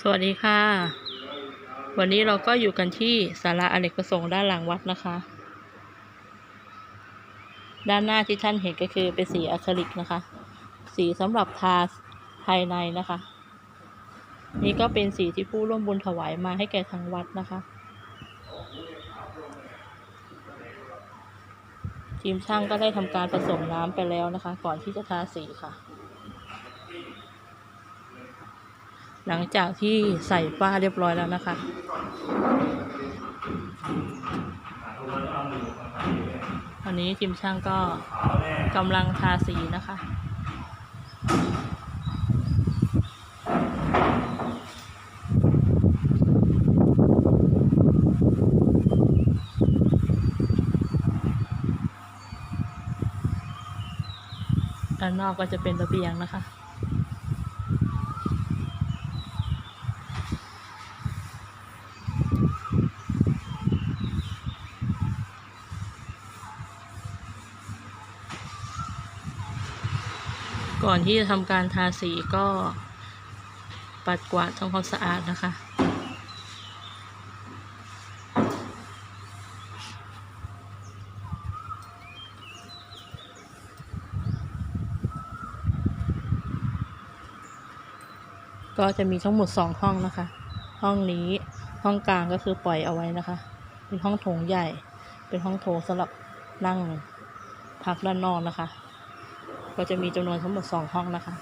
สวัสดีค่ะ วันนี้เราก็อยู่กันที่ศาลาอเนกประสงค์ด้านหลังวัดนะคะ ด้านหน้าที่ท่านเห็นก็คือเป็นสีอะคริลิกนะคะ สีสำหรับทาภายในนะคะ นี่ก็เป็นสีที่ผู้ร่วมบุญถวายมาให้แก่ทางวัดนะคะทีมช่างก็ได้ทำการผสมน้ำไปแล้วนะคะ ก่อนที่จะทาสีค่ะ หลังจากที่ใส่ฝ้าเรียบร้อยแล้วนะคะวันนี้ทีมช่างก็กำลังทาสีนะคะด้านนอกก็จะเป็นระเบียงนะคะ ก่อนที่จะทำการทาสีก็ปัดกวาดทำความสะอาดนะคะ ก็จะมีทั้งหมดสองห้องนะคะ ห้องนี้ห้องกลางก็คือปล่อยเอาไว้นะคะ เป็นห้องโถงใหญ่ เป็นห้องโถงสำหรับนั่งพักด้านนอกนะคะ ก็จะมีจำนวนทั้งหมดสองห้องนะคะ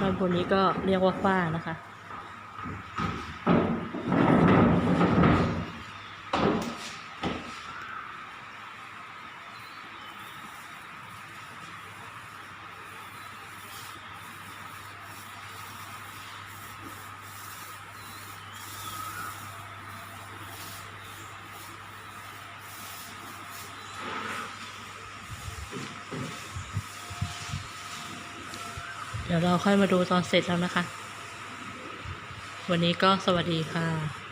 ด้านบนนี้ก็เรียกว่าฝ้านะคะ เดี๋ยวเราค่อยมาดูตอนเสร็จแล้วนะคะ วันนี้ก็สวัสดีค่ะ